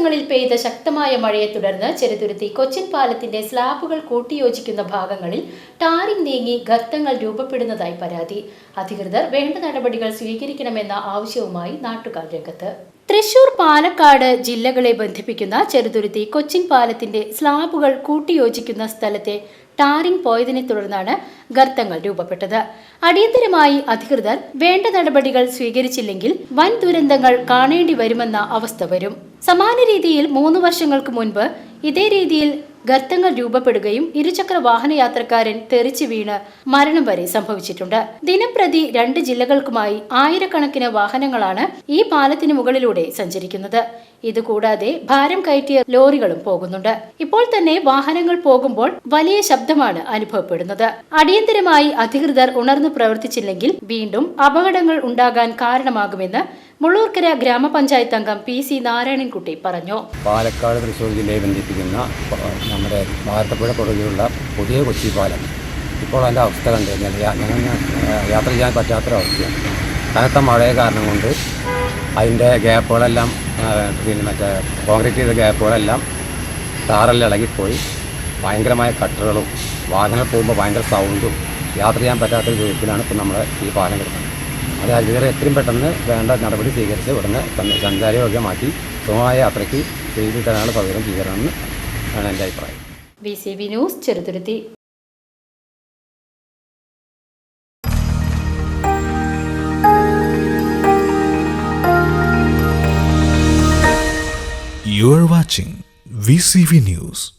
ദിവസങ്ങളിൽ പെയ്ത ശക്തമായ മഴയെ തുടർന്ന് ചെറുതുരുത്തി കൊച്ചിൻ പാലത്തിന്റെ സ്ലാബുകൾ കൂട്ടിയോജിക്കുന്ന ഭാഗങ്ങളിൽ ടാറിംഗ് നീങ്ങി ഗർത്തങ്ങൾ രൂപപ്പെടുന്നതായി പരാതി. അധികൃതർ വേണ്ട നടപടികൾ സ്വീകരിക്കണമെന്ന ആവശ്യവുമായി നാട്ടുകാർ രംഗത്ത്. തൃശൂർ പാലക്കാട് ജില്ലകളെ ബന്ധിപ്പിക്കുന്ന ചെറുതുരുത്തി കൊച്ചിൻ പാലത്തിന്റെ സ്ലാബുകൾ കൂട്ടിയോജിക്കുന്ന സ്ഥലത്തെ ടാറിംഗ് പോയതിനെ തുടർന്നാണ് ഗർത്തങ്ങൾ രൂപപ്പെട്ടത്. അടിയന്തരമായി അധികൃതർ വേണ്ട നടപടികൾ സ്വീകരിച്ചില്ലെങ്കിൽ വൻ ദുരന്തങ്ങൾ കാണേണ്ടി വരുമെന്ന അവസ്ഥ വരും. സമാന രീതിയിൽ മൂന്ന് വർഷങ്ങൾക്ക് മുൻപ് ഇതേ രീതിയിൽ ഗർത്തങ്ങൾ രൂപപ്പെടുകയും ഇരുചക്ര വാഹന യാത്രക്കാരൻ തെറിച്ചു വീണ് മരണം വരെ സംഭവിച്ചിട്ടുണ്ട്. ദിനംപ്രതി രണ്ട് ജില്ലകൾക്കുമായി ആയിരക്കണക്കിന് വാഹനങ്ങളാണ് ഈ പാലത്തിന് മുകളിലൂടെ സഞ്ചരിക്കുന്നത്. ഇതുകൂടാതെ ഭാരം കയറ്റിയ ലോറികളും പോകുന്നുണ്ട്. ഇപ്പോൾ തന്നെ വാഹനങ്ങൾ പോകുമ്പോൾ വലിയ ശബ്ദമാണ് അനുഭവപ്പെടുന്നത്. അടിയന്തരമായി അധികൃതർ ഉണർന്നു പ്രവർത്തിച്ചില്ലെങ്കിൽ വീണ്ടും അപകടങ്ങൾ ഉണ്ടാകാൻ കാരണമാകുമെന്ന് മുള്ളൂർക്കര ഗ്രാമപഞ്ചായത്ത് അംഗം പി സി നാരായണൻകുട്ടി പറഞ്ഞു. പാലക്കാട് തൃശ്ശൂർ ജില്ലയെ ബന്ധിപ്പിക്കുന്ന നമ്മുടെ ഭാരതപ്പുഴ പുറകിലുള്ള പുതിയ കൊച്ചി പാലം. ഇപ്പോൾ അതിന്റെ അവസ്ഥ കണ്ടു കഴിഞ്ഞാൽ യാത്ര ചെയ്യാൻ പറ്റാത്തൊരവസ്ഥയാണ് കനത്ത മഴയെ കാരണം കൊണ്ട് അതിന്റെ ഗ്യാപ്പുകളെല്ലാം പിന്നെ മറ്റേ കോൺക്രീറ്റ് ചെയ്ത ഗ്യാപ്പുകളെല്ലാം താറെല്ലാം ഇളകിപ്പോയി. ഭയങ്കരമായ കട്ടറുകളും വാഹനങ്ങൾ പോകുമ്പോൾ ഭയങ്കര സൗണ്ടും യാത്ര ചെയ്യാൻ പറ്റാത്ത രൂപത്തിലാണ് ഇപ്പോൾ നമ്മുടെ ഈ പാലം കിടക്കുന്നത്. അത് അധികൃതർ എത്രയും പെട്ടെന്ന് വേണ്ട നടപടി സ്വീകരിച്ച് ഉടനെ സഞ്ച- സഞ്ചാരയോഗ്യമാക്കി സുഖമായ യാത്രയ്ക്ക് ചെയ്തു തരാനുള്ള സൗകര്യം സ്വീകരണമെന്ന് ആണ് എന്റെ അഭിപ്രായം B C B news Cheruthuruthy You are watching VCV News.